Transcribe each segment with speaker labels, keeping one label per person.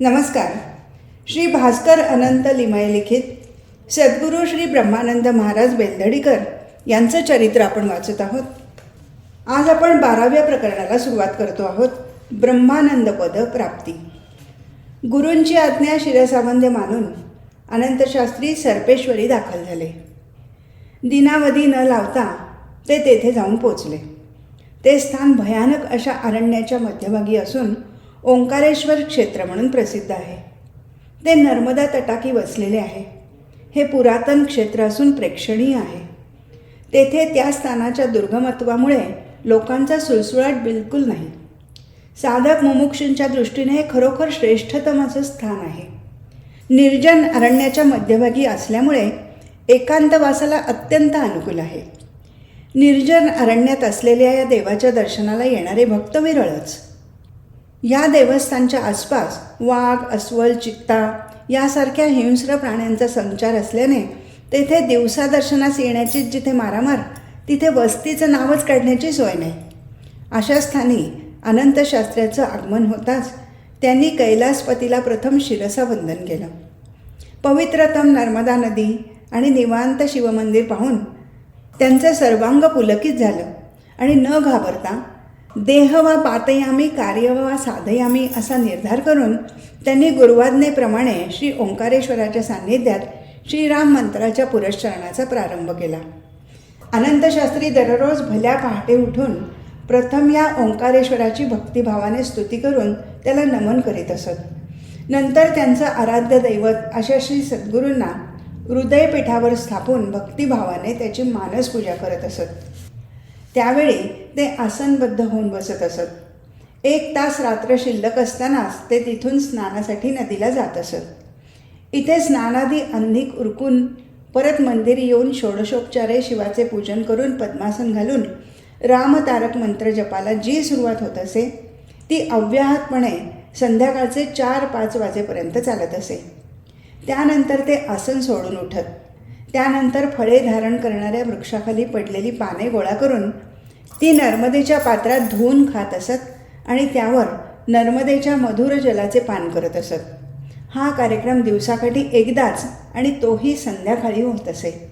Speaker 1: नमस्कार. श्री भास्कर अनंत लिमये लिखित सद्गुरू श्री ब्रह्मानंद महाराज बेलदडीकर यांचं चरित्र आपण वाचत आहोत. आज आपण बाराव्या प्रकरणाला सुरुवात करतो आहोत ब्रह्मानंद पद प्राप्ती. गुरूंची आज्ञा शिरसावंद्य मानून अनंतशास्त्री सर्पेश्वरी दाखल झाले. दिनावधी न लावता ते तेथे जाऊन पोचले. ते स्थान भयानक अशा अरण्याच्या मध्यभागी असून ओंकारेश्वर क्षेत्र म्हणून प्रसिद्ध आहे. ते नर्मदा तटाकी वसलेले आहे. हे पुरातन क्षेत्र असून प्रेक्षणीय आहे. तेथे त्या स्थानाच्या दुर्गमत्वामुळे लोकांचा सुळसुळाट बिलकुल नाही. साधक मुमुक्षूंच्या दृष्टीने हे खरोखर श्रेष्ठतम असं स्थान आहे. निर्जन अरण्याच्या मध्यभागी असल्यामुळे एकांतवासाला अत्यंत अनुकूल आहे. निर्जन अरण्यात असलेल्या या देवाच्या दर्शनाला येणारे भक्त विरळच. या देवस्थानच्या आसपास वाघ अस्वल चित्ता यासारख्या हिंस्र प्राण्यांचा संचार असल्याने तेथे दिवसा दर्शनास येण्याची जिथे मारामार तिथे वस्तीचं नावच काढण्याची सोय नाही. अशा स्थानी अनंतशास्त्र्याचं आगमन होताच त्यांनी कैलासपतीला प्रथम शिरसावंदन केलं. पवित्रतम नर्मदा नदी आणि निवांत शिवमंदिर पाहून त्यांचं सर्वांग पुलकित झालं आणि न घाबरता देह वा पातयामी कार्य वा साधयामी असा निर्धार करून त्यांनी गुरुवाज्ञेप्रमाणे श्री ओंकारेश्वराच्या सान्निध्यात श्रीराम मंत्राच्या पुरस्चरणाचा प्रारंभ केला. अनंतशास्त्री दररोज भल्या पहाटे उठून प्रथम या ओंकारेश्वराची भक्तिभावाने स्तुती करून त्याला नमन करीत असत. नंतर त्यांचं आराध्य दैवत अशा श्री सद्गुरूंना हृदयपीठावर स्थापून भक्तिभावाने त्याची मानसपूजा करत असत. त्यावेळी ते आसनबद्ध होऊन बसत असत. एक तास रात्र शिल्लक असतानाच ते तिथून स्नानासाठी नदीला जात असत. इथे स्नानादी अंधिक उरकून परत मंदिर येऊन षोडशोपचारे शिवाचे पूजन करून पद्मासन घालून रामतारक मंत्र जपाला जी सुरुवात होत असे ती अव्याहतपणे संध्याकाळचे चार पाच वाजेपर्यंत चालत असे. त्यानंतर ते आसन सोडून उठत. त्यानंतर फळे धारण करणाऱ्या वृक्षाखाली पडलेली पाने गोळा करून ती नर्मदेच्या पात्रात धुवून खात असत आणि त्यावर नर्मदेच्या मधुर जलाचे पान करत असत. हा कार्यक्रम दिवसाकाठी एकदाच आणि तोही संध्याकाळी होत असे.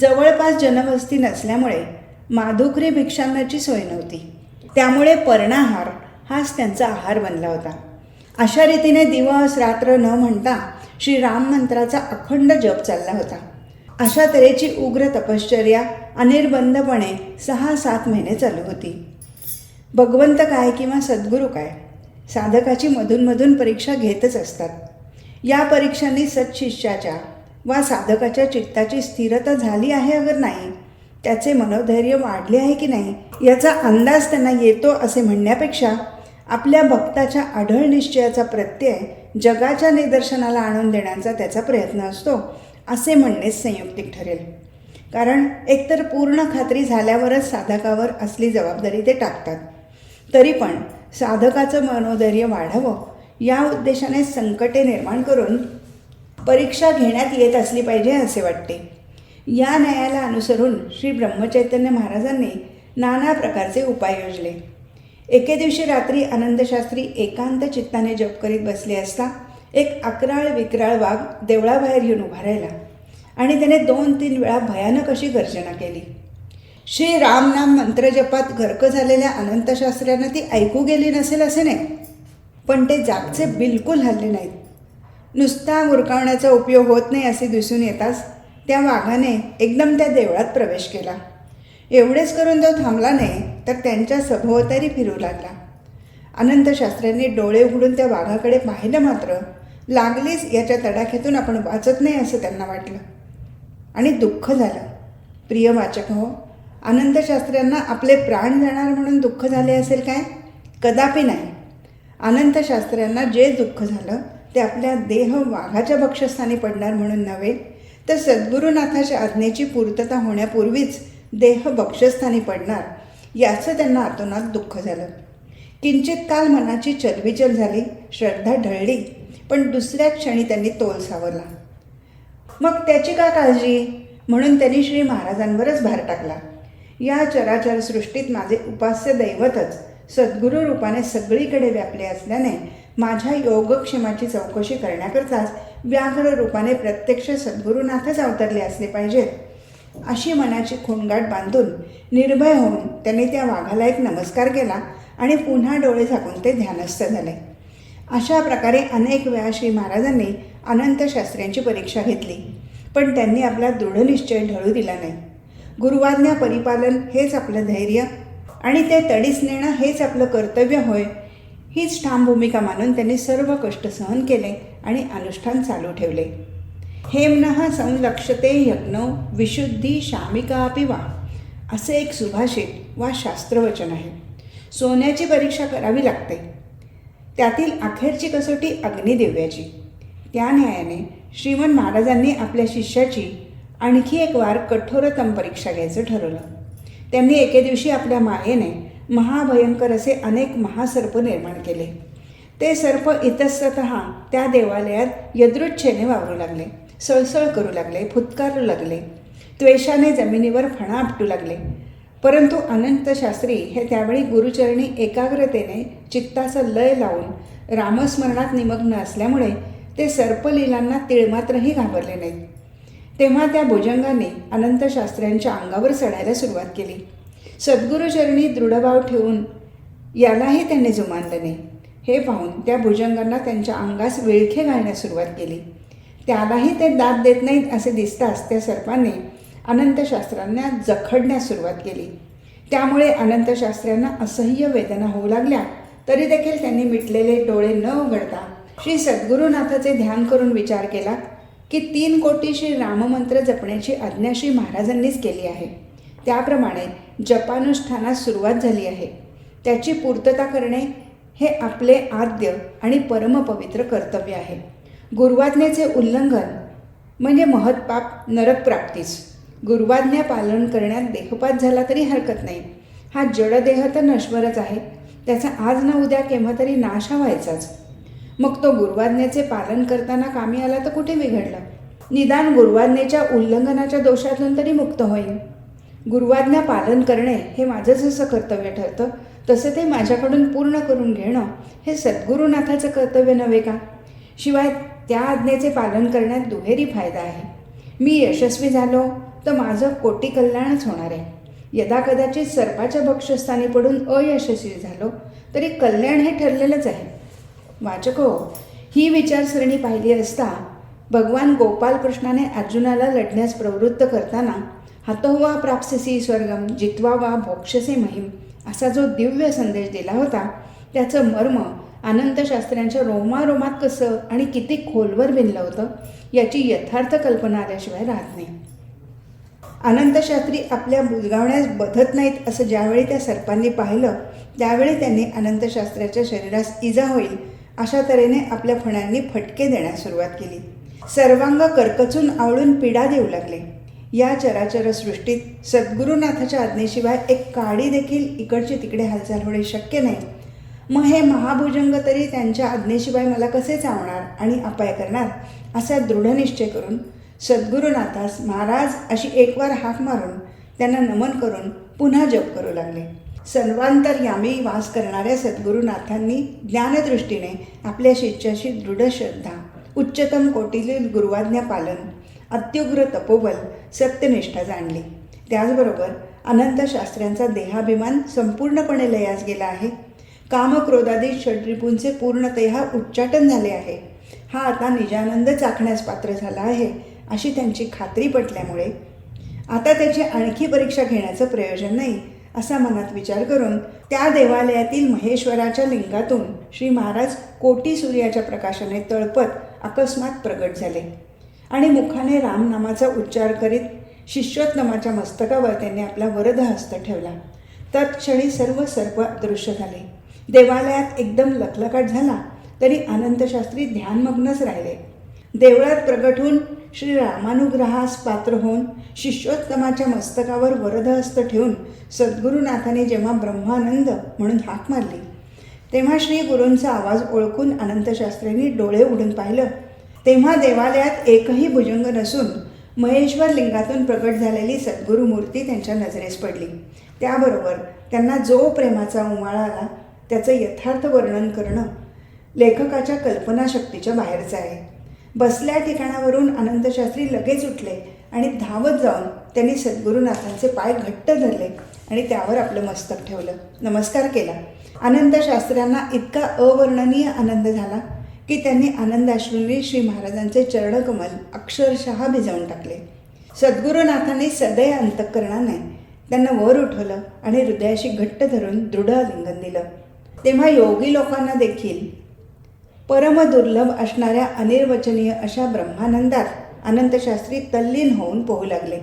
Speaker 1: जवळपास जनवस्ती नसल्यामुळे माधुकरी भिक्षांनाची सोय नव्हती. त्यामुळे पर्णाहार हाच त्यांचा आहार बनला होता. अशा रीतीने दिवस रात्र न म्हणता श्री राम मंत्राचा अखंड जप चालला होता. अशा तऱ्हेची उग्र तपश्चर्या अनिर्बंधपणे सहा सात महिने चालू होती. भगवंत काय किंवा सद्गुरू काय? साधकाची मधूनमधून परीक्षा घेतच असतात. या परीक्षांनी सत्शिष्याच्या वा साधकाच्या चित्ताची स्थिरता झाली आहे अगर नाही त्याचे मनोधैर्य वाढले आहे की नाही याचा अंदाज त्यांना येतो असे म्हणण्यापेक्षा आपल्या भक्ताच्या आढळ निश्चयाचा प्रत्यय जगाच्या निदर्शनाला आणून देण्याचा त्याचा प्रयत्न असतो. असे म्हणणेच संयुक्तिक ठरेल. कारण एकतर पूर्ण खात्री झाल्यावरच साधकावर असली जबाबदारी ते टाकतात. तरी पण साधकाचं मनोधैर्य वाढावं या उद्देशाने संकटे निर्माण करून परीक्षा घेण्यात येत असली पाहिजे असे वाटते. या न्यायाला अनुसरून श्री ब्रह्मचैतन्य महाराजांनी नाना प्रकारचे उपाय योजले. एके दिवशी रात्री आनंदशास्त्री एकांत चित्ताने जप करीत बसले असता एक अकराळ विक्राळ वाघ देवळाबाहेर येऊन उभा राहिला. आणि त्याने दोन तीन वेळा भयानक अशी गर्जना केली. श्री रामनाम मंत्रजपात गर्क झालेल्या अनंतशास्त्र्यांना ती ऐकू गेली नसेल असे नाही. पण ते जागचे बिलकुल हल्ले नाहीत. नुसता मुरकावण्याचा उपयोग होत नाही असे दिसून येताच त्या वाघाने एकदम त्या देवळात प्रवेश केला. एवढेच करून तो थांबला नाही तर त्यांच्या सभोवतारी फिरू लागला. अनंतशास्त्र्यांनी डोळे उघडून त्या वाघाकडे पाहिलं मात्र लागलीच याच्या तडाख्यातून आपण वाचत नाही असं त्यांना वाटलं. आणि दुःख झालं. प्रिय वाचक हो आनंदशास्त्र्यांना आपले प्राण जाणार म्हणून दुःख झाले असेल काय? कदापि नाही. अनंतशास्त्र्यांना जे दुःख झालं ते आपल्या देह वाघाच्या भक्षस्थानी पडणार म्हणून नव्हे तर सद्गुरुनाथाच्या आज्ञेची पूर्तता होण्यापूर्वीच देह भक्षस्थानी पडणार याचं त्यांना आतोनात दुःख झालं. किंचित काल मनाची चलबिचल झाली श्रद्धा ढळली पण दुसऱ्या क्षणी त्यांनी तोल सावरला. मग त्याची का काळजी? म्हणून त्यांनी श्री महाराजांवरच भार टाकला. या चराचर सृष्टीत माझे उपास्य दैवतच सद्गुरू रूपाने सगळीकडे व्यापले असल्याने माझ्या योगक्षेमाची चौकशी करण्याकरताच व्याघ्र रूपाने प्रत्यक्ष सद्गुरुनाथच अवतरले असले पाहिजेत. अशी मनाची खुणगाट बांधून निर्भय होऊन त्यांनी त्या वाघाला एक नमस्कार केला आणि पुन्हा डोळे झाकून ते ध्यानस्थ झाले. अशा प्रकारे अनेक वेळा श्री महाराजांनी अनंत शास्त्र्यांची परीक्षा घेतली. पण त्यांनी आपला दृढनिश्चय ढळू दिला नाही. गुरुवाज्ञा परिपालन हेच आपलं धैर्य आणि ते तडीस नेणं हेच आपलं कर्तव्य होय हीच ठाम भूमिका मानून त्यांनी सर्व कष्ट सहन केले आणि अनुष्ठान चालू ठेवले. हेमनः संलक्षते यज्ञ विशुद्धी शामिकापि वा असे एक सुभाषित वा शास्त्रवचन आहे. सोन्याची परीक्षा करावी लागते. त्यातील अखेरची कसोटी अग्निदिव्याची. त्या न्यायाने श्रीमन महाराजांनी आपल्या शिष्याची आणखी एक वार कठोरतम परीक्षा घ्यायचं ठरवलं. त्यांनी एके दिवशी आपल्या मायेने महाभयंकर असे अनेक महासर्प निर्माण केले. ते सर्प इतस्तत त्या देवालयात यदृच्छेने वावरू लागले सळसळ करू लागले फुतकारू लागले त्वेषाने जमिनीवर फणा आपटू लागले परंतु अनंत शास्त्री हे त्यावेळी गुरुचरणी एकाग्रतेने चित्ताचा लय लावून रामस्मरणात निमग्न असल्यामुळे ते सर्पलीलांना तिळमात्रही घाबरले नाहीत. तेव्हा त्या भुजंगाने अनंत शास्त्र्यांच्या अंगावर चढायला सुरुवात केली. सद्गुरुचरणी दृढभाव ठेवून यालाही त्यांनी जुमानलं नाही. हे पाहून त्या भुजंगांना त्यांच्या अंगास विळखे घालण्यास सुरुवात केली. त्यालाही ते दाद देत नाहीत असे दिसताच त्या सर्पाने अनंतशास्त्रांना जखडण्यास सुरुवात केली. त्यामुळे अनंतशास्त्र्यांना असह्य वेदना होऊ लागल्या तरी देखील त्यांनी मिटलेले डोळे न उघडता श्री सद्गुरुनाथाचे ध्यान करून विचार केला की तीन कोटी श्री राममंत्र जपण्याची आज्ञा श्री महाराजांनीच केली आहे. त्याप्रमाणे जपानुष्ठानास सुरुवात झाली आहे. त्याची पूर्तता करणे हे आपले आद्य आणि परमपवित्र कर्तव्य आहे. गुरुवाज्ञेचे उल्लंघन म्हणजे महत्पाप नरकप्राप्तीच गुरुवाज्ञा पालन करण्यात देहपात झाला तरी हरकत नाही. हा जडदेह तर नश्वरच आहे. त्याचा आज ना उद्या केव्हा तरी नाश हा व्हायचाच. मग तो गुरुवाज्ञेचे पालन करताना कामी आला तर कुठे बिघडला? निदान गुरुवाज्ञेच्या उल्लंघनाच्या दोषातून तरी मुक्त होईल गुरुवाज्ञा पालन करणे हे माझं जसं कर्तव्य ठरतं. तसं ते माझ्याकडून पूर्ण करून घेणं हे सद्गुरुनाथाचं कर्तव्य नव्हे का? शिवाय त्या आज्ञेचे पालन करण्यात दुहेरी फायदा आहे. मी यशस्वी झालो तर माझं कोटी कल्याणच होणार आहे. यदा कदाचित सर्पाच्या भक्षस्थानी पडून अयशस्वी झालो तरी कल्याण हे ठरलेलंच आहे. वाचक हो ही विचारसरणी पाहिली असता भगवान गोपालकृष्णाने अर्जुनाला लढण्यास प्रवृत्त करताना हतोवा प्राप्ससी स्वर्गम जित्वा वा भोक्षसे महिम असा जो दिव्य संदेश दिला होता त्याचं मर्म अनंतशास्त्र्यांच्या रोमारोमात कसं आणि किती खोलवर विणलं होतं याची यथार्थ कल्पना आल्याशिवाय राहत नाही. अनंतशास्त्री आपल्या बुजगावण्यास बधत नाहीत असं ज्यावेळी त्या सर्पांनी पाहिलं त्यावेळी त्यांनी अनंतशास्त्राच्या शरीरास इजा होईल अशा तऱ्हेने आपल्या फणांनी फटके देण्यास सुरुवात केली. सर्वांग करकचून आवळून पीडा देऊ लागले. या चराचर सृष्टीत सद्गुरुनाथाच्या आज्ञेशिवाय एक काडी देखील इकडची तिकडे हालचाल होणे शक्य नाही. मग हे महाभुजंग तरी त्यांच्या आज्ञेशिवाय मला कसे चावणार आणि अपाय करणार असा दृढनिश्चय करून सद्गुरुनाथास महाराज अशी एकवार हाक मारून त्यांना नमन करून पुन्हा जप करू लागले. सर्वांतर यामी वास करणाऱ्या सद्गुरुनाथांनी ज्ञानदृष्टीने आपल्या शिष्याशी दृढ श्रद्धा उच्चतम कोटीतील गुरुवाज्ञा पालन अत्युग्र तपोबल सत्यनिष्ठा जाणली. त्याचबरोबर अनंत शास्त्र्यांचा देहाभिमान संपूर्णपणे लयास गेला आहे. कामक्रोधादी षड्रिपूंचे पूर्णतया उच्चाटन झाले आहे. हा आता निजानंद चाखण्यास पात्र झाला आहे. अशी त्यांची खात्री पटल्यामुळे आता त्याची आणखी परीक्षा घेण्याचं प्रयोजन नाही असा मनात विचार करून त्या देवालयातील महेश्वराच्या लिंगातून श्री महाराज कोटी सूर्याच्या प्रकाशाने तळपत अकस्मात प्रगट झाले. आणि मुखाने रामनामाचा उच्चार करीत शिष्योत्तमाच्या मस्तकावर त्यांनी आपला वरद हस्त ठेवला. तत्क्षणी सर्व सर्व अदृश्य झाले. देवालयात एकदम लखलकाट झाला तरी अनंतशास्त्री ध्यानमग्नच राहिले. देवळात प्रगट होऊन श्री रामानुग्रहास पात्र होऊन शिष्योत्तमाच्या मस्तकावर वरदहस्त ठेवून सद्गुरुनाथाने जेव्हा ब्रह्मानंद म्हणून हाक मारली तेव्हा श्री गुरूंचा आवाज ओळखून अनंतशास्त्रींनी डोळे उडून पाहिलं. तेव्हा देवालयात एकही भुजंग नसून महेश्वर लिंगातून प्रकट झालेली सद्गुरू मूर्ती त्यांच्या नजरेस पडली. त्याबरोबर त्यांना जो प्रेमाचा उमाळा आला त्याचं यथार्थ वर्णन करणं लेखकाच्या कल्पनाशक्तीच्या बाहेरचं आहे. बसल्या ठिकाणावरून आनंदशास्त्री लगेच उठले आणि धावत जाऊन त्यांनी सद्गुरुनाथांचे पाय घट्ट धरले आणि त्यावर आपलं मस्तक ठेवलं. नमस्कार केला. आनंदशास्त्र्यांना इतका अवर्णनीय आनंद झाला की त्यांनी आनंदाश्रूंनी श्री महाराजांचे चरणकमल अक्षरशः भिजवून टाकले. सद्गुरुनाथांनी सदैव अंतकरणाने त्यांना वर उठवलं आणि हृदयाशी घट्ट धरून दृढ आलिंगन दिलं. तेव्हा योगी लोकांना देखील परम दुर्लभ असणाऱ्या अनिर्वचनीय अशा ब्रह्मानंदात अनंतशास्त्री तल्लीन होऊन पोहू लागले.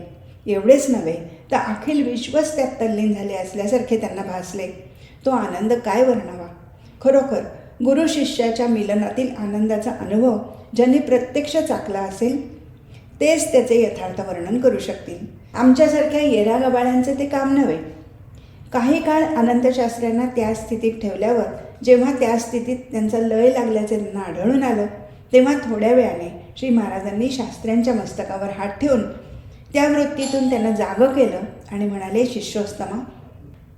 Speaker 1: एवढेच नव्हे तर अखिल विश्वच त्यात तल्लीन झाले असल्यासारखे त्यांना भासले. तो आनंद काय वर्णावा? खरोखर गुरु शिष्याच्या मिलनातील आनंदाचा अनुभव ज्यांनी प्रत्यक्ष चाकला असेल तेच त्याचे यथार्थ वर्णन करू शकतील. आमच्यासारख्या येरा गबाळ्यांचे ते काम नव्हे. काही काळ अनंतशास्त्र्यांना त्या स्थितीत ठेवल्यावर जेव्हा त्या स्थितीत त्यांचा लय लागल्याचे त्यांना आढळून आलं तेव्हा थोड्या वेळाने श्री महाराजांनी शास्त्र्यांच्या मस्तकावर हात ठेवून त्या वृत्तीतून त्यांना जागं केलं आणि म्हणाले शिष्योस्तमा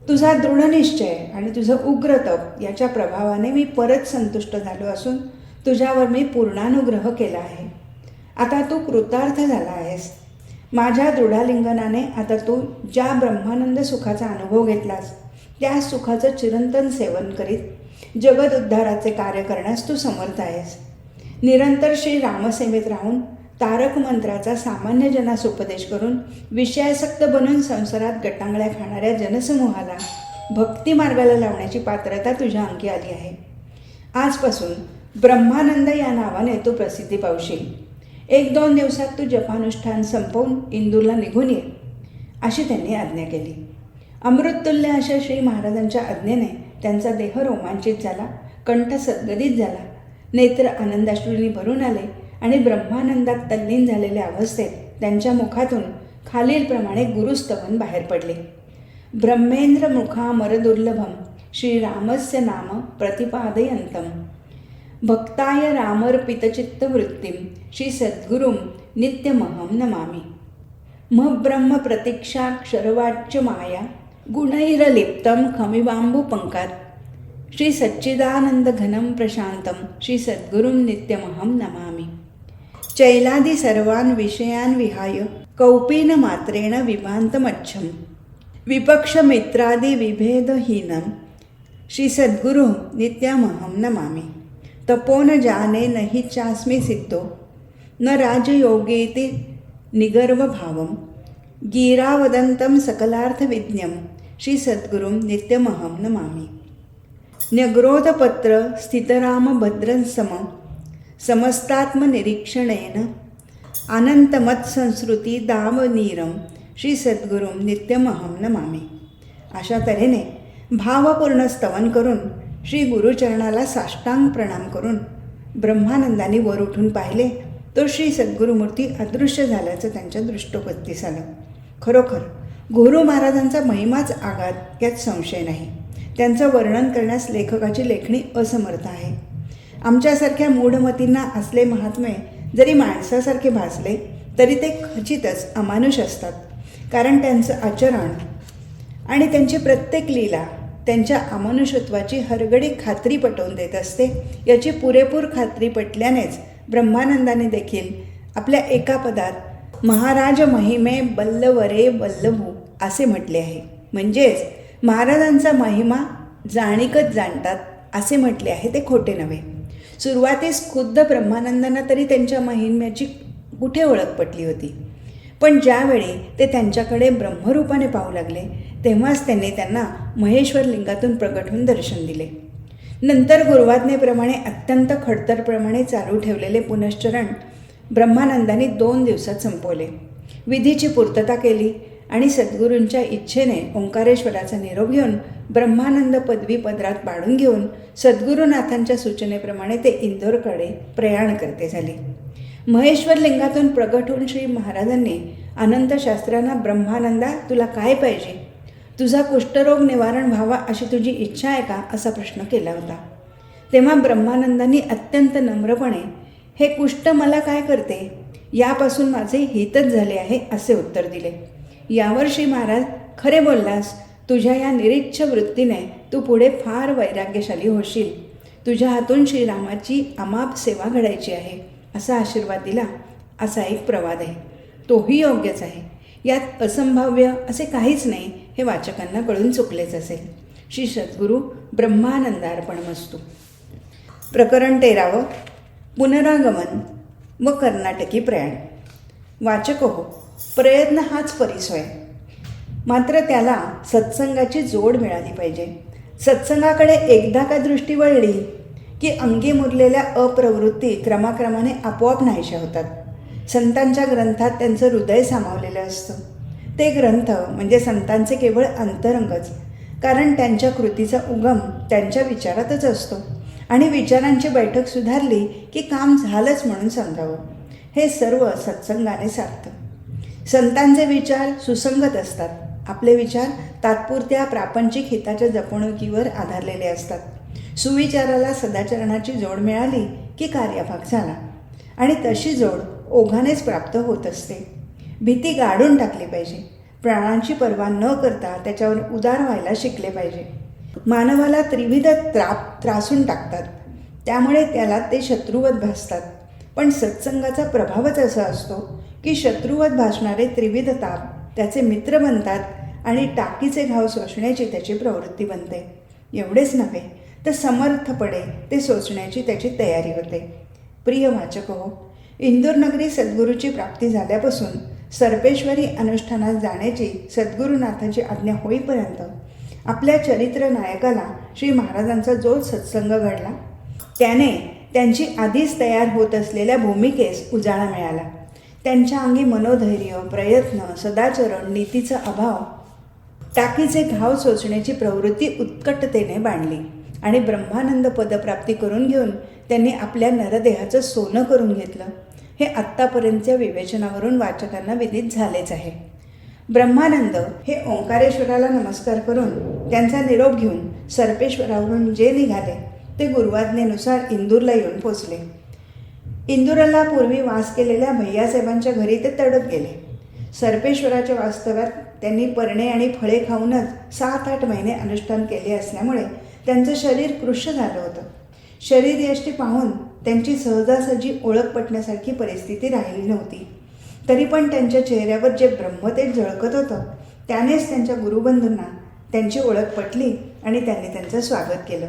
Speaker 1: तुझा दृढनिश्चय आणि तुझं उग्र तप याच्या प्रभावाने मी परत संतुष्ट झालो असून तुझ्यावर मी पूर्णानुग्रह केला आहे. आता तू कृतार्थ झाला आहेस. माझ्या दृढालिंगनाने आता तू ज्या ब्रह्मानंद सुखाचा अनुभव घेतलास त्या सुखाचं चिरंतन सेवन करीत जगद उद्धाराचे कार्य करण्यास तू समर्थ आहेस. निरंतर श्री रामसेवेत राहून तारक मंत्राचा सामान्य जनास उपदेश करून विषयासक्त बनून संसारात गटांगळ्या खाणाऱ्या जनसमूहाला भक्ती मार्गाला लावण्याची पात्रता तुझ्या अंकी आली आहे. आजपासून ब्रह्मानंद या नावाने तू प्रसिद्धी पावशील. एक दोन दिवसात तू जपानुष्ठान संपवून इंदूरला निघून ये अशी त्यांनी आज्ञा केली. अमृततुल्य अशा श्री महाराजांच्या आज्ञेने त्यांचा देह रोमांचित झाला कंठ सद्गदित झाला. नेत्र आनंदाश्रूंनी भरून आले आणि ब्रह्मानंदात तल्लीन झालेल्या अवस्थेत त्यांच्या मुखातून खालीलप्रमाणे गुरुस्तवन बाहेर पडले. ब्रह्मेंद्र मुखामरदुर्लभम श्रीरामस्य नाम प्रतिपादयंतम भक्ताय रामर्पितचित्तवृत्तीं श्री सद्गुरुं नित्यमहं नमामि. ब्रह्म प्रतीक्षाक्षरवाच्य माया गुणैरलिप्तं खमिबाम्बुपङ्कात् श्रीसच्चिदानन्दघनं प्रशान्तं श्री सद्गुरुं नित्यमहं नमामि चैलादि सर्वान् विषयान् विहाय कौपीनमात्रेण विभान्तमच्छं विपक्षमित्रादिविभेदहीनं श्रीसद्गुरुं नित्यमहं नमामि तपो न जाने न हि चास्मि सिद्धो न राजयोगेति निगर्वभावं गीरावदन्तं सकलार्थविज्ञं श्री सद्गुरुं नित्यमहं नमामि। न्यग्रोधपत्र स्थितरामभद्रसम समस्तात्मनिरीक्षणेन अनंतमत्संस्कृती दामनीरम श्री सद्गुरुं नित्यमहम नमामि। अशा तऱ्हेने भावपूर्ण स्तवन करून श्री गुरुचरणाला साष्टांग प्रणाम करून ब्रह्मानंदाने वर उठून पाहिले तो श्री सद्गुरुमूर्ती अदृश्य झाल्याचं त्यांच्या दृष्टोपत्तीस आलं. खरोखर गुरु महाराजांचा महिमाच आघात यात संशय नाही. त्यांचं वर्णन करण्यास लेखकाची लेखणी असमर्थ आहे. आमच्यासारख्या मूढमतींना असले महात्मे जरी माणसासारखे भासले तरी ते खचितच अमानुष असतात. कारण त्यांचं आचरण आणि त्यांची प्रत्येक लीला त्यांच्या अमानुषत्वाची हरगडी खात्री पटवून देत असते. याची पुरेपूर खात्री पटल्यानेच ब्रह्मानंदाने देखील आपल्या एका पदात महाराज महिमे बल्लवरे बल्लभू असे म्हटले आहे. म्हणजेच महाराजांचा महिमा जाणीकच जाणतात असे म्हटले आहे ते खोटे नव्हे. सुरुवातीस खुद्द ब्रह्मानंदांना तरी त्यांच्या महिम्याची कुठे ओळख पटली होती? पण ज्यावेळी ते त्यांच्याकडे ब्रह्मरूपाने पाहू लागले तेव्हाच त्यांनी त्यांना महेश्वर लिंगातून प्रकट होऊन दर्शन दिले. नंतर गुरुवाज्ञेप्रमाणे अत्यंत खडतरप्रमाणे चालू ठेवलेले पुनश्चरण ब्रह्मानंदांनी दोन दिवसात संपवले. विधीची पूर्तता केली आणि सद्गुरूंच्या इच्छेने ओंकारेश्वराचा निरोप घेऊन ब्रह्मानंद पदवी पदरात पाडून घेऊन सद्गुरुनाथांच्या सूचनेप्रमाणे ते इंदोरकडे प्रयाण करते झाले. महेश्वर लिंगातून प्रगट होऊन श्री महाराजांनी अनंतशास्त्रांना ब्रह्मानंदा तुला काय पाहिजे? तुझा कुष्ठरोग निवारण व्हावा अशी तुझी इच्छा आहे का? असा प्रश्न केला होता. तेव्हा ब्रह्मानंदांनी अत्यंत नम्रपणे हे कुष्ठ मला काय करते? यापासून माझे हितच झाले आहे असे उत्तर दिले. यावर्षी महाराज खरे बोललास तुझ्या या निरीच्छ वृत्तीने तू पुढे फार वैराग्यशाली होशील. तुझ्या हातून श्रीरामाची अमाप सेवा घडायची आहे असा आशीर्वाद दिला असा एक प्रवाद आहे. तोही योग्यच आहे. यात असंभाव्य असे काहीच नाही हे वाचकांना कळून चुकलेच असेल. श्री सद्गुरू ब्रह्मानंदार्पण मस्तू. प्रकरण तेरावं. पुनरागमन व कर्नाटकी प्रयाण. वाचक हो प्रयत्न हाच परिसोय. मात्र त्याला सत्संगाची जोड मिळाली पाहिजे. सत्संगाकडे एकदा का दृष्टी वळली की अंगी मुरलेल्या अप्रवृत्ती क्रमाक्रमाने आपोआप नाहीशा होतात. संतांच्या ग्रंथात त्यांचं हृदय सामावलेलं असतं. ते ग्रंथ म्हणजे संतांचे केवळ अंतरंगच कारण त्यांच्या कृतीचा उगम त्यांच्या विचारातच असतो आणि विचारांची बैठक सुधारली की काम झालंच म्हणून सांगावं. हे सर्व सत्संगाने साधतं संतांचे विचार सुसंगत असतात. आपले विचार तात्पुरत्या प्रापंचिक हिताच्या जपणुकीवर आधारलेले असतात. सुविचाराला सदाचरणाची जोड मिळाली की कार्यभाग झाला. आणि तशी जोड ओघानेच प्राप्त होत असते. भीती गाडून टाकली पाहिजे. प्राणांची पर्वा न करता त्याच्यावर उदार व्हायला शिकले पाहिजे. मानवाला त्रिविध त्राप त्रासून टाकतात. त्यामुळे त्याला ते शत्रुवत भासतात. पण सत्संगाचा प्रभावच असा असतो की शत्रुवत भासणारे त्रिविध ताप त्याचे मित्र बनतात आणि टाकीचे घाव सोसण्याची त्याची प्रवृत्ती बनते. एवढेच नव्हे तर समर्थपणे ते सोसण्याची त्याची तयारी होते. प्रिय वाचक हो इंदूरनगरी सद्गुरूची प्राप्ती झाल्यापासून सर्पेश्वरी अनुष्ठानात जाण्याची सद्गुरुनाथाची आज्ञा होईपर्यंत आपल्या चरित्र नायकाला श्री महाराजांचा जो सत्संग घडला. त्याने त्यांची आधीच तयार होत असलेल्या भूमिकेस उजाळा मिळाला. त्यांच्या अंगी मनोधैर्य प्रयत्न सदाचरण नीतीचा अभाव टाकीचे घाव सोसण्याची प्रवृत्ती उत्कटतेने बांधली आणि ब्रह्मानंद पदप्राप्ती करून घेऊन त्यांनी आपल्या नरदेहाचं सोनं करून घेतलं. हे आत्तापर्यंतच्या विवेचनावरून वाचकांना विदित झालेच आहे. ब्रह्मानंद हे ओंकारेश्वराला नमस्कार करून त्यांचा निरोप घेऊन सर्पेश्वरावरून जे निघाले ते गुरुवाज्ञेनुसार इंदूरला येऊन पोचले. इंदुराला पूर्वी वास केलेल्या भैयासाहेबांच्या घरी ते तडप गेले. सर्पेश्वराच्या वास्तव्यात त्यांनी परणे आणि फळे खाऊनच सात आठ महिने अनुष्ठान केले असल्यामुळे त्यांचं शरीर कृश झालं होतं. शरीर यष्टी पाहून त्यांची सहजासहजी ओळख पटण्यासारखी परिस्थिती राहिली नव्हती. तरी पण त्यांच्या चेहऱ्यावर जे ब्रह्मतेज झळकत होतं त्यानेच त्यांच्या गुरुबंधूंना त्यांची ओळख पटली आणि त्यांनी त्यांचं स्वागत केलं.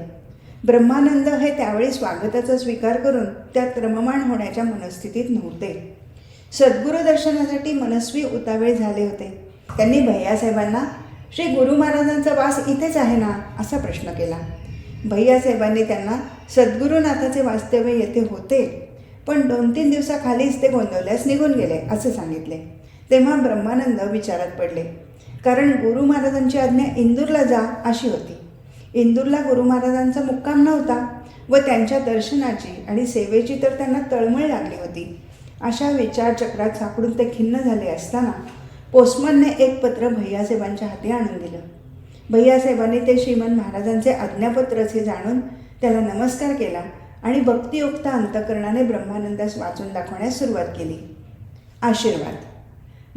Speaker 1: ब्रह्मानंद हे त्यावेळी स्वागताचा स्वीकार करून त्यात रममाण होण्याच्या मनस्थितीत नव्हते. सद्गुरू दर्शनासाठी मनस्वी उतावेळ झाले होते. त्यांनी भैयासाहेबांना श्री गुरु महाराजांचा वास इथेच आहे ना? असा प्रश्न केला. भैयासाहेबांनी त्यांना सद्गुरुनाथाचे वास्तव्य येथे होते पण दोन तीन दिवसाखालीच ते गोंदवल्यास निघून गेले असे सांगितले. तेव्हा ब्रह्मानंद विचारात पडले कारण गुरु महाराजांची आज्ञा इंदूरला जा अशी होती. इंदूरला गुरु महाराजांचा मुक्काम नव्हता व त्यांच्या दर्शनाची आणि सेवेची तर त्यांना तळमळ लागली होती. अशा विचारचक्रात सापडून ते खिन्न झाले असताना पोस्टमनने एक पत्र भैयासाहेबांच्या हाती आणून दिलं. भैयासाहेबांनी ते श्रीमंत महाराजांचे आज्ञापत्रच हे जाणून त्याला नमस्कार केला आणि भक्तियुक्त अंतकरणाने ब्रह्मानंदास वाचून दाखवण्यास सुरुवात केली. आशीर्वाद.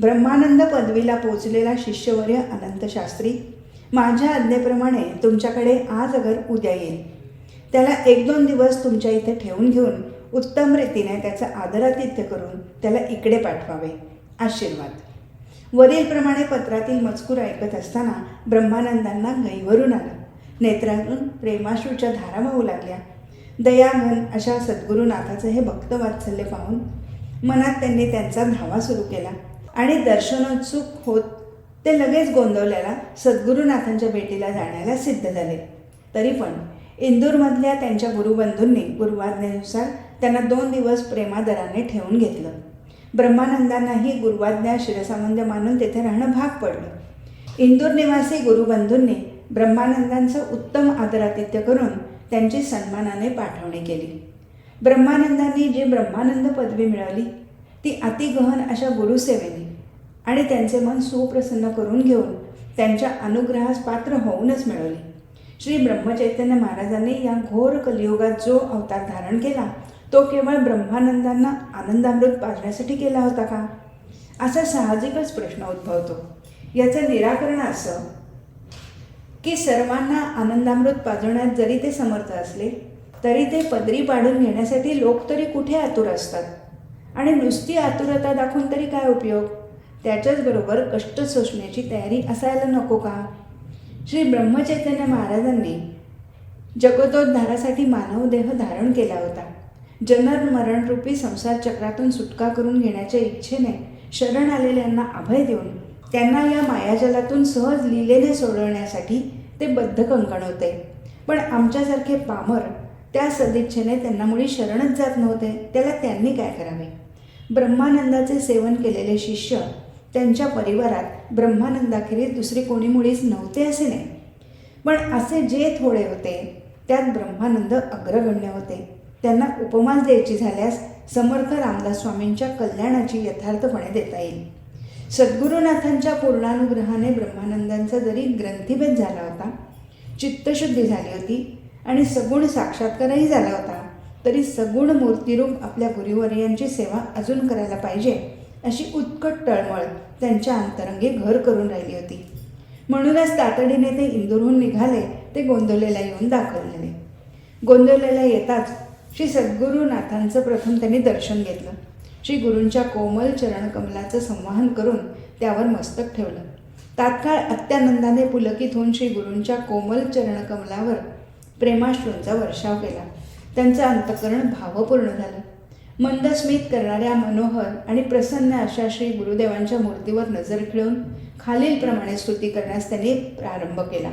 Speaker 1: ब्रह्मानंद पदवीला पोचलेला शिष्यवर्य अनंतशास्त्री माझ्या आज्ञेप्रमाणे तुमच्याकडे आज अगर उद्या येईल. त्याला एक दोन दिवस तुमच्या इथे ठेवून घेऊन उत्तम रीतीने त्याचं आदरातिथ्य करून त्याला इकडे पाठवावे. आशीर्वाद. वरीलप्रमाणे पत्रातील मजकूर ऐकत असताना ब्रह्मानंदांना गैवरून आला. नेत्रातून प्रेमाश्रूच्या धारा वाहू लागल्या. दयाघन अशा सद्गुरुनाथाचं हे भक्तवात्सल्य पाहून मनात त्यांनी त्यांचा धावा सुरू केला आणि दर्शनोत्सुक होत ते लगेच गोंदवल्याला सद्गुरुनाथांच्या भेटीला जाण्याला सिद्ध झाले. तरी पण इंदूरमधल्या त्यांच्या गुरुबंधूंनी गुरुवाज्ञेनुसार त्यांना दोन दिवस प्रेमादराने ठेवून घेतलं. ब्रह्मानंदांनाही गुरुवाज्ञा शिरसामंद मानून तेथे राहणं भाग पडलं. इंदूर निवासी गुरुबंधूंनी ब्रह्मानंदांचं उत्तम आदरातिथ्य करून त्यांची सन्मानाने पाठवणी केली. ब्रह्मानंदांनी जी ब्रह्मानंद पदवी मिळाली ती अतिगहन अशा गुरुसेवेने आणि त्यांचे मन सुप्रसन्न करून घेऊन त्यांच्या अनुग्रहास पात्र होऊनच मिळवले. श्री ब्रह्मचैतन्य महाराजांनी या घोर कलियुगात जो अवतार धारण केला तो केवळ ब्रह्मानंदांना आनंदामृत पाजण्यासाठी केला होता का? असा साहजिकच प्रश्न उद्भवतो. याचं निराकरण असं की सर्वांना आनंदामृत पाजवण्यात जरी ते समर्थ असले तरी ते पदरी पाडून घेण्यासाठी लोक तरी कुठे आतुर असतात? आणि नुसती आतुरता दाखवून तरी काय उपयोग? त्याच्याचबरोबर कष्ट सोसण्याची तयारी असायला नको का? श्री ब्रह्मचैतन्य महाराजांनी जगतोद्धारासाठी मानव देह धारण केला होता. जनर मरणरूपी संसार चक्रातून सुटका करून घेण्याच्या इच्छेने शरण आलेल्यांना अभय देऊन त्यांना या मायाजलातून सहज लिहिलेले सोडवण्यासाठी ते बद्ध कंकण होते. पण आमच्यासारखे पामर त्या सदिच्छेने त्यांना मुळी शरणच जात नव्हते त्याला त्यांनी काय करावे? ब्रह्मानंदाचे सेवन केलेले शिष्य त्यांच्या परिवारात ब्रह्मानंदाखेरीज दुसरी कोणी मुळीच नव्हते असे नाही. पण असे जे थोडे होते त्यात ब्रह्मानंद अग्रगण्य होते. त्यांना उपमास द्यायची झाल्यास समर्थ रामदास स्वामींच्या कल्याणाची यथार्थपणे देता येईल. सद्गुरुनाथांच्या पूर्णानुग्रहाने ब्रह्मानंदांचा जरी ग्रंथिभेद झाला होता चित्तशुद्धी झाली होती आणि सगुण साक्षात्कारही झाला होता तरी सगुण मूर्तिरूप आपल्या गुरुवर्यांची सेवा अजून करायला पाहिजे. अशी उत्कट तळमळ त्यांच्या अंतरंगी घर करून राहिली होती. म्हणूनच तातडीने ते इंदूरहून निघाले ते गोंदवलेला येऊन दाखवलेले. गोंदवलेला येताच श्री सद्गुरुनाथांचं प्रथम त्यांनी दर्शन घेतलं. श्री गुरूंच्या कोमल चरणकमलाचं संवाहन करून त्यावर मस्तक ठेवलं. तात्काळ अत्यानंदाने पुलकित होऊन श्री गुरूंच्या कोमल चरणकमलावर प्रेमाश्रूंचा वर्षाव केला. त्यांचं अंतकरण भावपूर्ण झालं. मंदस्मित करणाऱ्या मनोहर आणि प्रसन्न अशा श्री गुरुदेवांच्या मूर्तीवर नजर खिळून खालीलप्रमाणे स्तुती करण्यास त्यांनी प्रारंभ केला.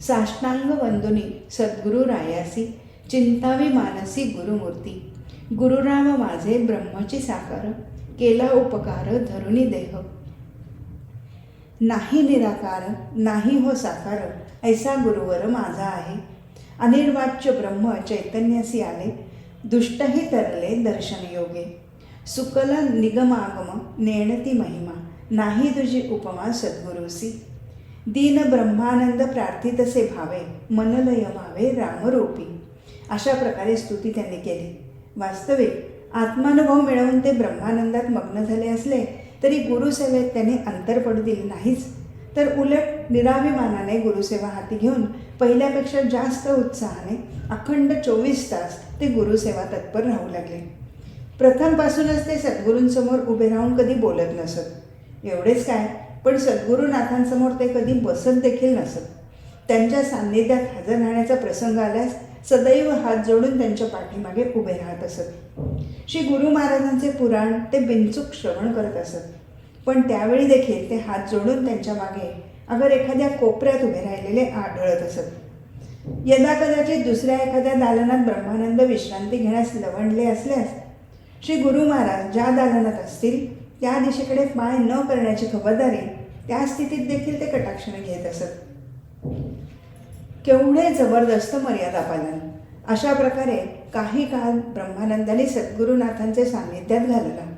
Speaker 1: साष्टांग वंदुनी सद्गुरु रायासी चिंतावी मानसी गुरुमूर्ती गुरुराम माझे ब्रह्मची साकार केला उपकार धरुणी देह. नाही निराकार नाही हो साकार ऐसा गुरुवर माझा आहे. अनिर्वाच्य ब्रह्म चैतन्यासी आले दुष्टही तरले दर्शन योगे सुकल निगमागम नेणती महिमा नाही तुझी उपमा सद्गुरुसी दीन ब्रह्मानंद प्रार्थितसे भावे मनलय व्हावे रामरूपी अशा प्रकारे स्तुती त्यांनी केली वास्तविक आत्मानुभव मिळवून ते ब्रह्मानंदात मग्न झाले असले तरी गुरुसेवेत त्यांनी अंतर पडू दिले नाहीच तर उलट निराभिमानाने गुरुसेवा हाती घेऊन पहिल्यापेक्षा जास्त उत्साहाने अखंड चोवीस तास ते गुरुसेवा तत्पर राहू लागले. प्रथमपासूनच ते सद्गुरूंसमोर उभे राहून कधी बोलत नसत. एवढेच काय पण सद्गुरुनाथांसमोर ते कधी बसत देखील नसत. त्यांच्या सान्निध्यात हजर राहण्याचा प्रसंग आल्यास सदैव हात जोडून त्यांच्या पाठीमागे उभे राहत असत. श्री गुरु महाराजांचे पुराण ते बिनचूक श्रवण करत असत. पण त्यावेळी देखील ते हात जोडून त्यांच्या मागे अगर एखाद्या कोपऱ्यात उभे राहिलेले आढळत असत. यदा कदाचित दुसऱ्या एखाद्या दालनात ब्रह्मानंद विश्रांती घेण्यास लवणले असल्यास श्री गुरु महाराज ज्या दालनात असतील त्या दिशेकडे पाय न करण्याची खबरदारी त्या स्थितीत देखील ते कटाक्षाने घेत असत. केवढे जबरदस्त मर्यादा पालन! अशा प्रकारे काही काळ ब्रह्मानंदाने सद्गुरुनाथांचे सान्निध्यात घालवला.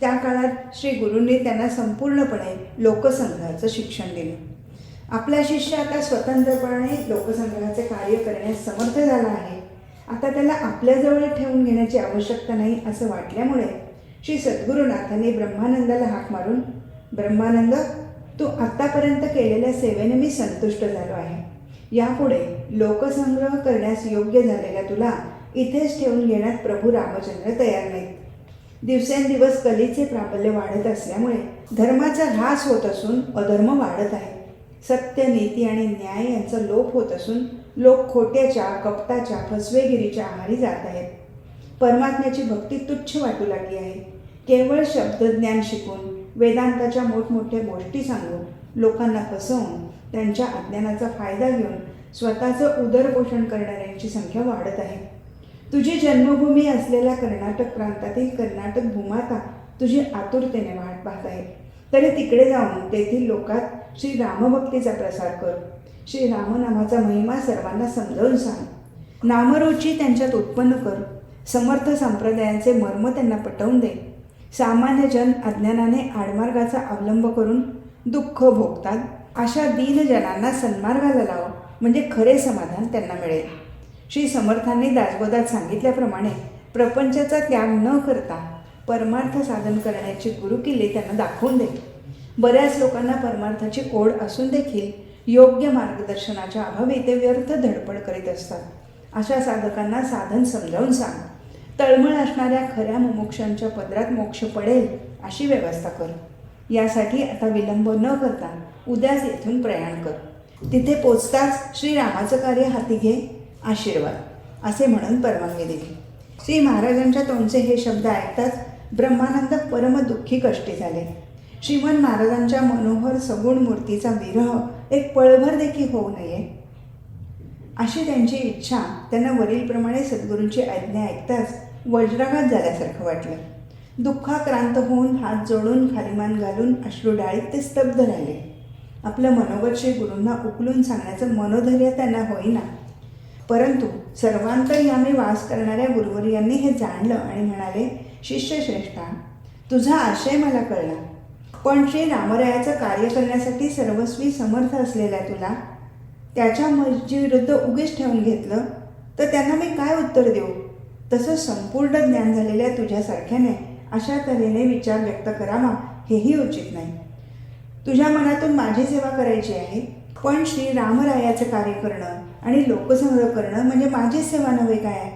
Speaker 1: त्या काळात श्री गुरूंनी त्यांना संपूर्णपणे लोकसंग्रहाचं शिक्षण दिलं. आपला शिष्य आता स्वतंत्रपणे लोकसंग्रहाचे कार्य करण्यास समर्थ झाला आहे. आता त्याला आपल्याजवळ ठेवून घेण्याची आवश्यकता नाही असं वाटल्यामुळे श्री सद्गुरुनाथांनी ब्रह्मानंदाला हाक मारून ब्रह्मानंद तू आत्तापर्यंत केलेल्या सेवेने मी संतुष्ट झालो आहे. यापुढे लोकसंग्रह करण्यास योग्य झालेल्या तुला इथेच ठेवून घेण्यात प्रभू रामचंद्र तयार नाहीत. दिवसेंदिवस कलेचे प्राबल्य वाढत असल्यामुळे धर्माचा ऱ्हास होत असून अधर्म वाढत आहे. सत्य नीती आणि न्याय यांचा लोप होत असून लोक खोट्याच्या कपटाच्या फसवेगिरीच्या आहारी जात आहेत. परमात्म्याची भक्ती तुच्छ वाटू लागली आहे. केवळ शब्दज्ञान शिकून वेदांताच्या मोठमोठ्या गोष्टी सांगून लोकांना फसवून त्यांच्या अज्ञानाचा फायदा घेऊन स्वतःचं उदरपोषण करणाऱ्यांची संख्या वाढत आहे. तुझी जन्मभूमी असलेल्या कर्नाटक प्रांतातील कर्नाटक भूमाता तुझी आतुरतेने वाट पाहत आहे. तरी तिकडे जाऊन तेथील लोकात श्री रामभक्तीचा प्रसार कर. श्री रामनामाचा महिमा सर्वांना समजावून सांग. नामरुची त्यांच्यात उत्पन्न कर. समर्थ संप्रदायांचे मर्म त्यांना पटवून दे. सामान्य जन अज्ञानाने आडमार्गाचा अवलंब करून दुःख भोगतात. अशा दीनजनांना सन्मार्गाला लाव म्हणजे खरे समाधान त्यांना मिळेल. श्री समर्थांनी दासबोधात सांगितल्याप्रमाणे प्रपंचाचा त्याग न करता परमार्थ साधन करण्याची गुरुकिल्ले त्यांना दाखवून दे बऱ्याच लोकांना परमार्थाची ओढ असून देखील योग्य मार्गदर्शनाच्या अभावी ते व्यर्थ धडपड करीत असतात. अशा साधकांना साधन समजावून सांग. तळमळ असणाऱ्या खऱ्या मुमुक्षांच्या पदरात मोक्ष पडेल अशी व्यवस्था कर. यासाठी आता विलंब न करता उद्याच येथून प्रयाण कर. तिथे पोचताच श्रीरामाचं कार्य हाती घे. आशीर्वाद. असे म्हणून परवानगी दिली श्री महाराजांच्या तोंडचे हे शब्द ऐकताच ब्रह्मानंद परम दुःखी कष्टी झाले. श्रीमन महाराजांच्या मनोहर सगुण मूर्तीचा विरह एक पळभर देखील होऊ नये. अशी त्यांची इच्छा त्यांना वरीलप्रमाणे सद्गुरूंची आज्ञा ऐकताच वज्राघात झाल्यासारखं वाटलं. दुःखाक्रांत होऊन हात जोडून खालीमान घालून अश्रू डाळीत ते स्तब्ध राहिले. आपलं मनोगत श्री गुरूंना उकलून सांगण्याचं मनोधैर्य त्यांना होईना. परंतु सर्वांतर्यामी वास करणाऱ्या गुरुवर्यांनी हे जाणलं आणि म्हणाले शिष्यश्रेष्ठा तुझा आशय मला कळला. पण श्री रामरायाचं कार्य करण्यासाठी सर्वस्वी समर्थ असलेल्या तुला त्याच्या मर्जीविरुद्ध उगीच ठेवून घेतलं तर त्यांना मी काय उत्तर देऊ? तसं संपूर्ण ज्ञान झालेल्या तुझ्यासारख्याने अशा तऱ्हेने विचार व्यक्त करावा हेही उचित नाही. तुझ्या मनातून माझी सेवा करायची आहे पण श्री रामरायाचं कार्य करणं आणि लोकसंग्रह करणं म्हणजे माझीच सेवा नव्हे काय?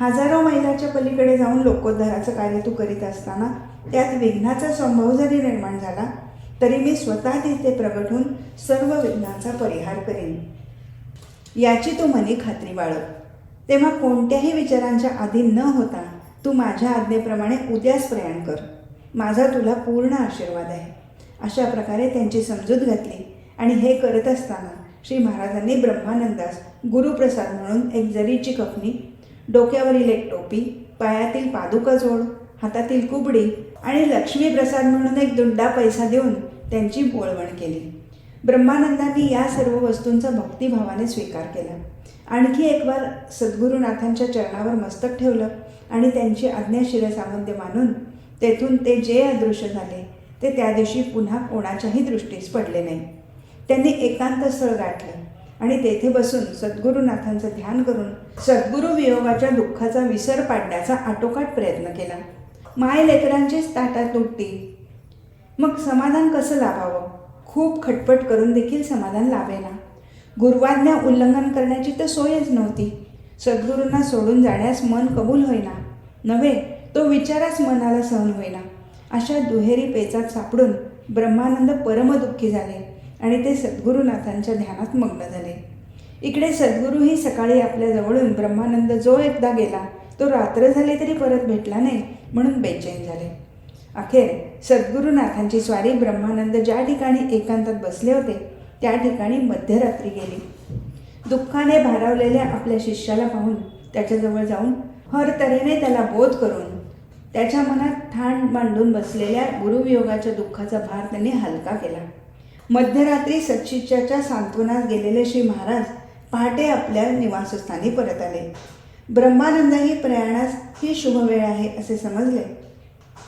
Speaker 1: हजारो मैलाच्या पलीकडे जाऊन लोकोद्धाराचं कार्य तू करीत असताना त्यात विघ्नाचा संभव जरी निर्माण झाला तरी मी स्वतः तिथे प्रगट होऊन सर्व विघ्नाचा परिहार करेन. याची तू मनी खात्री बाळग. तेव्हा कोणत्याही विचारांच्या अधीन न होता तू माझ्या आज्ञेप्रमाणे उद्याच प्रयाण कर. माझा तुला पूर्ण आशीर्वाद आहे. अशा प्रकारे त्यांची समजूत घातली आणि हे करत असताना श्री महाराजांनी ब्रह्मानंदास गुरुप्रसाद म्हणून एक जरीची कफनी डोक्यावरील एक टोपी पायातील पादुका जोड हातातील कुबडी आणि लक्ष्मी प्रसाद म्हणून एक दुंडा पैसा देऊन त्यांची बोळवण केली. ब्रह्मानंदांनी या सर्व वस्तूंचा भक्तिभावाने स्वीकार केला. आणखी एक वार सद्गुरुनाथांच्या चरणावर मस्तक ठेवलं आणि त्यांची आज्ञा सामंत्य मानून तेथून ते जे अदृश्य झाले ते त्या दिवशी पुन्हा कोणाच्याही दृष्टीस पडले नाही. त्यांनी एकांत स्थळ गाठलं. आणि तेथे बसून सद्गुरुनाथांचं ध्यान करून सद्गुरु वियोगाच्या दुःखाचा विसर पाडण्याचा आटोकाट प्रयत्न केला. माय लेकरांचीच ताटात तुटती मग समाधान कसं लाभावं? खूप खटपट करून देखील समाधान लावेना गुरुवाज्ञा उल्लंघन करण्याची तर सोयच नव्हती. सद्गुरूंना सोडून जाण्यास मन कबूल होईना. नव्हे तो विचाराच मनाला सहन होईना. अशा दुहेरी पेचात सापडून ब्रह्मानंद परमदुःखी झाले. आणि ते सद्गुरुनाथांच्या ध्यानात मग्न झाले. इकडे सद्गुरूही सकाळी आपल्या जवळून ब्रह्मानंद जो एकदा गेला तो रात्र झाले तरी परत भेटला नाही म्हणून बेचैन झाले. अखेर सद्गुरुनाथांची स्वारी ब्रह्मानंद ज्या ठिकाणी एकांतात बसले होते त्या ठिकाणी मध्यरात्री गेली. दुःखाने भारावलेल्या आपल्या शिष्याला पाहून त्याच्याजवळ जाऊन हर तऱ्हेने त्याला बोध करून त्याच्या मनात ठाण मांडून बसलेल्या गुरुवियोगाच्या दुःखाचा भार त्यांनी हलका केला. मध्यरात्री सच्चिच्याच्या सांत्वनात गेलेले श्री महाराज पहाटे आपल्या निवासस्थानी परत आले. ब्रह्मानंदही प्रयाणास ही शुभ वेळ आहे असे समजले.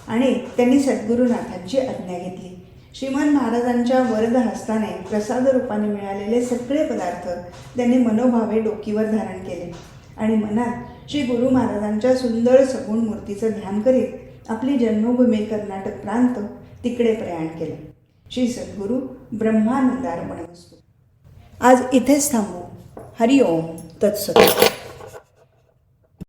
Speaker 1: आणि त्यांनी सद्गुरुनाथांची आज्ञा घेतली. श्रीमान महाराजांच्या वरद हस्ताने प्रसाद रूपाने मिळालेले सगळे पदार्थ त्यांनी मनोभावे डोकीवर धारण केले. आणि मनात श्री गुरु महाराजांच्या सुंदर सगुण मूर्तीचं ध्यान करीत आपली जन्मभूमी कर्नाटक प्रांत तिकडे प्रयाण केले. श्री सद्गुरू ब्रह्मानंदार्पण असतो आज इथेच थांबू. हरिओम तत्सत.